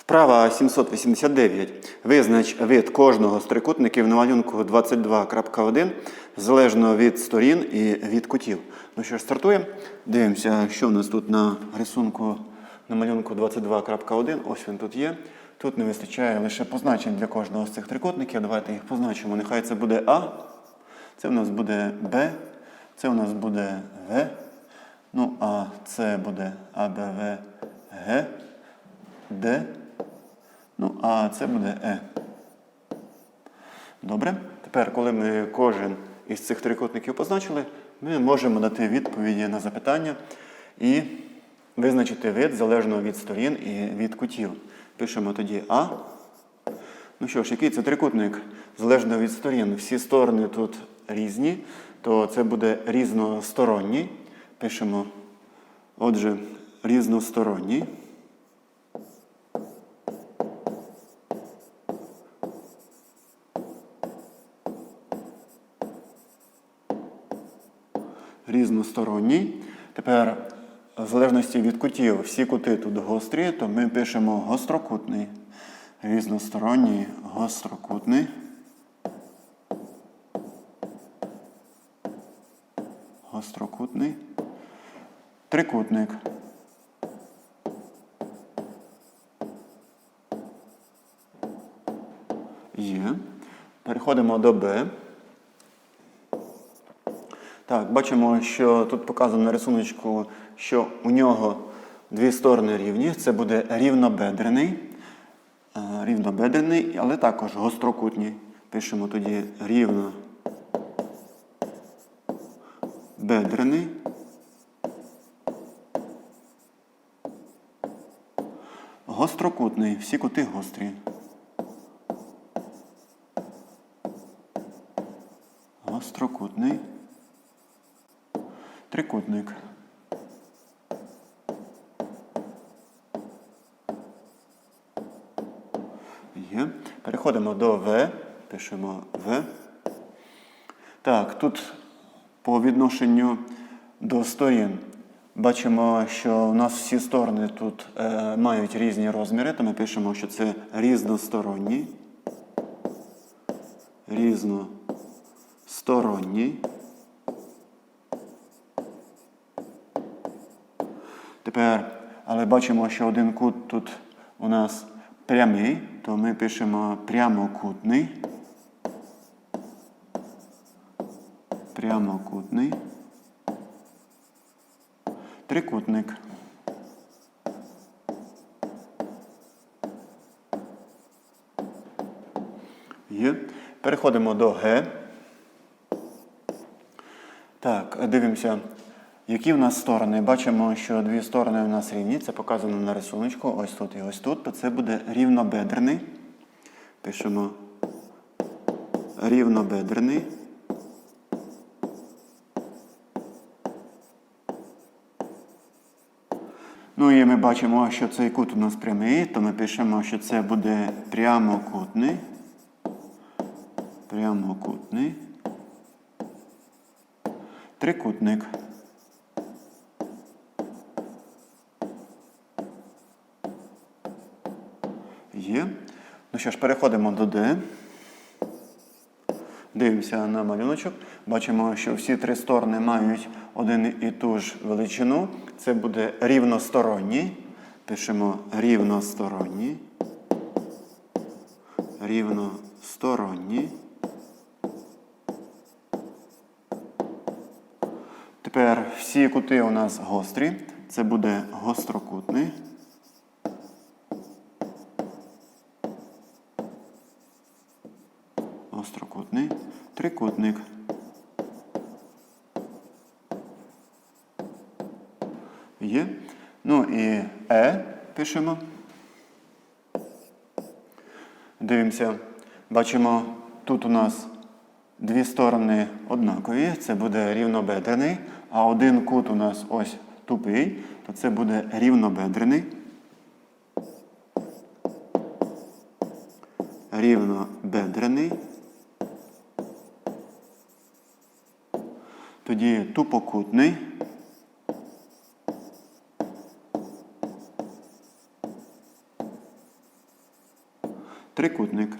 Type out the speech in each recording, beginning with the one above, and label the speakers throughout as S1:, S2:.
S1: Вправа 789. Визнач вид кожного з трикутників на малюнку 22.1 залежно від сторін і від кутів. Ну що ж, стартуємо. Дивимося, що в нас тут на рисунку на малюнку 22.1. Ось він тут є. Тут не вистачає лише позначень для кожного з цих трикутників. Давайте їх позначимо. Нехай це буде А, це в нас буде Б, це у нас буде В. Ну, а це буде А, Б, В, Г, Д. Ну, а це буде Е. Добре. Тепер, коли ми кожен із цих трикутників позначили, ми можемо дати відповіді на запитання і визначити вид залежно від сторін і від кутів. Пишемо тоді А. Ну що ж, який це трикутник? Залежно від сторін. Всі сторони тут різні, то це буде різносторонній. Пишемо, отже, різносторонній. Різносторонній. Тепер, в залежності від кутів, всі кути тут гострі, то ми пишемо гострокутний. Різносторонній, гострокутний. Гострокутний. Трикутник. Є. Переходимо до Б. Так, бачимо, що тут показано на рисуночку, що у нього дві сторони рівні. Це буде рівнобедрений, е, рівнобедрений, але також гострокутній. Пишемо тоді рівно бедрений. Гострокутний, всі кути гострі. Гострокутний. Трикутник. Є. Переходимо до В. Пишемо В. Так, тут по відношенню до сторін бачимо, що у нас всі сторони тут е, мають різні розміри, то ми пишемо, що це різносторонній. Різносторонній. Тепер, але бачимо, що один кут тут у нас прямий, то ми пишемо прямокутний. Прямокутний. Трикутник. Є. Переходимо до Г. Так, дивимося. Які в нас сторони? Бачимо, що дві сторони у нас рівні. Це показано на рисунку. Ось тут і ось тут. То це буде рівнобедрений. Пишемо рівнобедрений. Ну і ми бачимо, що цей кут у нас прямий, то ми пишемо, що це буде прямокутний. Прямокутний. Трикутник. Є. Ну що ж, переходимо до Д. Дивимося на малюночок. Бачимо, що всі три сторони мають один і ту ж величину. Це буде рівносторонній. Пишемо рівносторонній. Рівносторонній. Тепер всі кути у нас гострі. Це буде гострокутний. Трикутник. Є. Ну і Е пишемо. Дивимося. Бачимо, тут у нас дві сторони однакові. Це буде рівнобедрений, а один кут у нас ось тупий, то це буде рівнобедрений. Рівнобедрений. Тоді тупокутний. трикутник.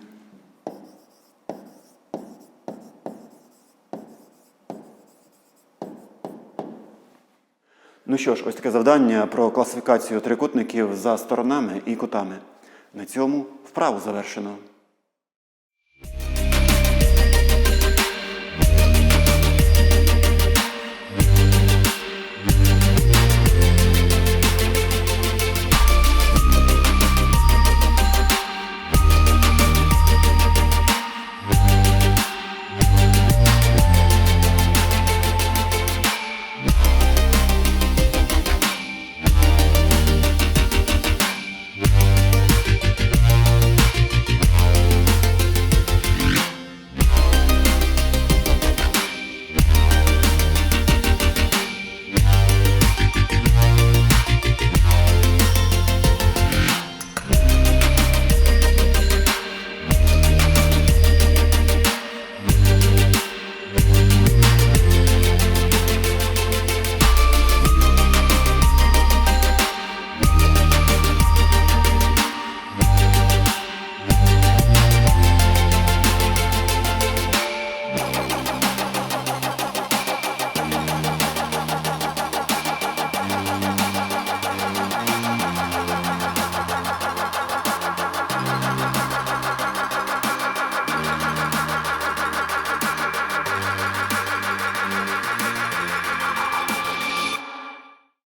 S1: Ну що ж, ось таке завдання про класифікацію трикутників за сторонами і кутами. На цьому вправу завершено.